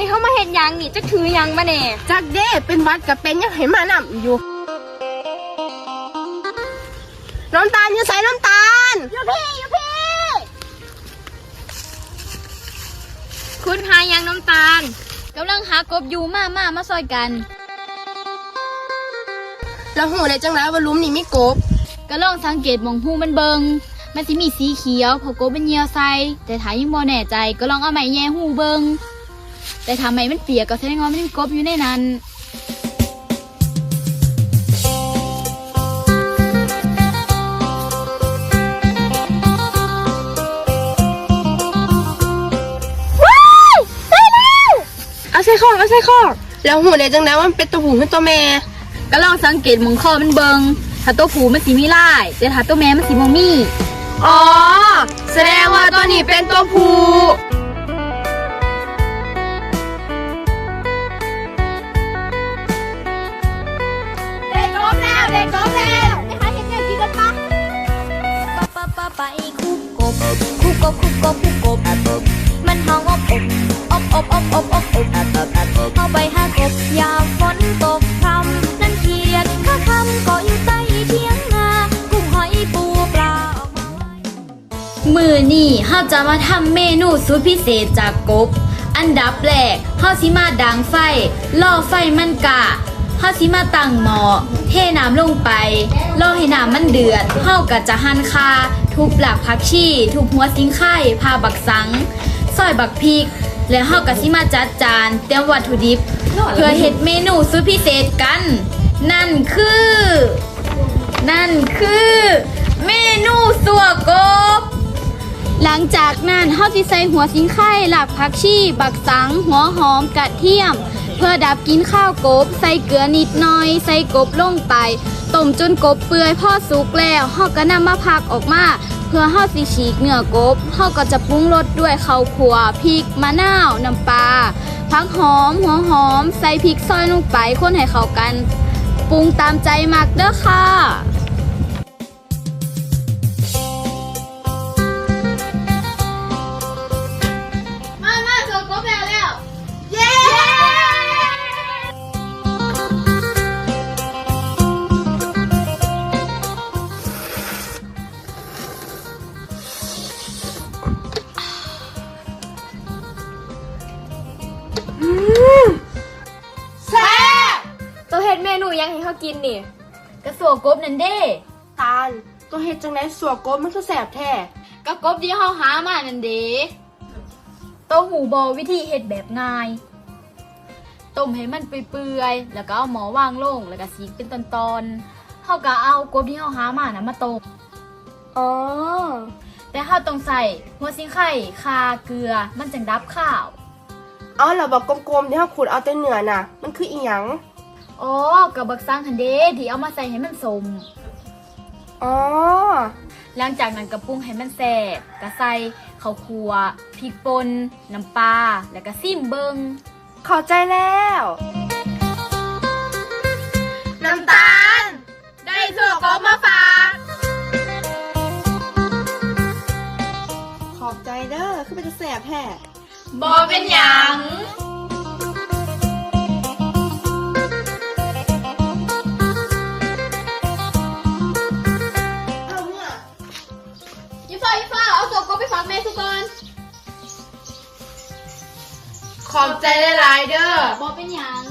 เห็นยังนี่จะถือยังมาแน่จักเด้เป็นหวัดกับเป็นยังให้มานํอยู่ น้ำตาลอยู่ใส่น้ำตาลอยู่พี่อยู่พี่คุณหายังน้ำตาลกำลังหากบอยู่มามามาซอยกัน แล้วหูได้จังไรว่าหลุมนี่มีกบ ก็ลองสังเกตหมองหูมันเบิงมันสิมีสีเขียวเพอกบเป็นเหยียวใส่แต่ถ้ายังบ่แน่ใจก็ลองเอาไม้แย่หูเบิง แต่ถ้าไม้มันเปียกก็แสดงว่ามันมีกบอยู่ในนั้นเอาใส่คอกเอาใส่คอกแล้วหูได้จังไรว่ามันเป็นตัวผู้หรือตัวแม่ ก็ลองสังเกตหมองคอมันเบิงถ้าตัวผูมันสีมีลายแต่ถ้าตัวแม่มันสีมมีอ๋อ แสดงว่าตัวนี้เป็นตัวผู้ เด็กกบแล้วไปหาเห็ดเนี่ยกินกันปะปะปะไปคุกกบคุกกบคุกกบคุกกบมันเฮาอบอบอบอบอบอบอบอบเข้าไปหากบยามฝนตกพรำนั่นเขียดข้าคำก็อยู่ใต้เทียงนากุ้งหอยปูปลาออกมาไว้มือนี่เฮาจะมาทำเมนูสูตรพิเศษจากกบ อันดับแรกเฮาสิมาดังไฟล่อไฟมันกะ เฮาสิมาตั้งหม้อเทน้ำลงไปรอให้น้ำมันเดือดเฮาก็จะหั่นคาทุบหลักผักชีทุบหัวสิงไข่พาบักสังซอยบักพริก แล้วเฮาก็สิมาจัดจานเตรียมวัตถุดิบ เพื่อเฮ็ดเมนูสุดพิเศษกัน นั่นคือ นั่นคือ เมนูสัวกบหลังจากนั้นเฮาสิใส่หัวสิงไข่หลักผักชีบักสัง หัวหอมกระเทียม เพื่อดับกินข้าวกบ ใส่เกลือนิดหน่อย ใส่กบลงไปต้มจนกบเปื่อยพ่อสุกแล้วเฮาก็นำมาพักออกมา เพื่อเฮาสิฉีกเนื้อกบเฮาก็จะปรุงรสด้วยข้าวคั่วพริกมะนาวน้ำปลาผักหอมหัวหอม ใส่พริกซอยลงไปคนให้เข้ากัน ปรุงตามใจมักเด้อค่ะ แซ่บตัวเฮ็ดเมนูยังให้เขากินนี่ กระสัวกบนั่นเด้ตาลตัวเฮ็ดจังไรสัวกบมันคือแสบแท้กระกบที่เฮาหามานั่นเด้ตัวหูบอวิธีเฮ็ดแบบง่ายต้มให้มันเปื่อยๆแล้วก็เอาหมอวางลงแล้วก็สีกเป็นตอนๆเฮาก็เอากบที่เฮาหามานะมาต้มอ๋อ แต่เฮาต้องใส่หัวสิงไข่คาเกลือมันจังดับข้าว เอาเราบอกกลมๆที่เขาขูดเอาแต่เนื้อน่ะ มันคืออีหยังอ๋อกับบักซังหันเดที่เอามาใส่ให้มันสมอ๋อหลังจากนั้นก็ปรุงให้มันแซ่บก็ใส่ข้าวคั่วพริกป่นน้ำปลาแล้วก็ซิมเบิงเข้าใจแล้ว น้ำตา คือเป็นจะแสบแท้บอเป็นหยังเอาเนี่ยยี่ฟ้ายี่ฟ้าเอาตัวก็ไปฝากแม่สุกอนขอบใจหลายๆเด้อ บอเป็นหยัง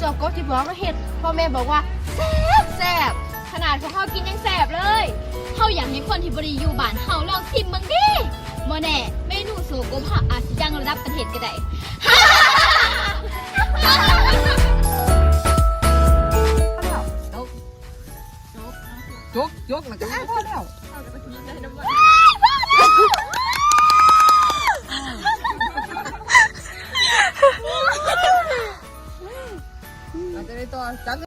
สวกบที่บอกมาเห็ดพ่อแม่บอกว่าแซ่บแซ่บขนาดพวกเขากินยังแสบเลยเขาอยากให้คนที่บริอยู่บ้านเฮาลองชิมมึงดิโมแน่เมนูโซโกบะอาจจะดังระดับประเทศก็ได้ยกยกมันก็ได้พอแล้ว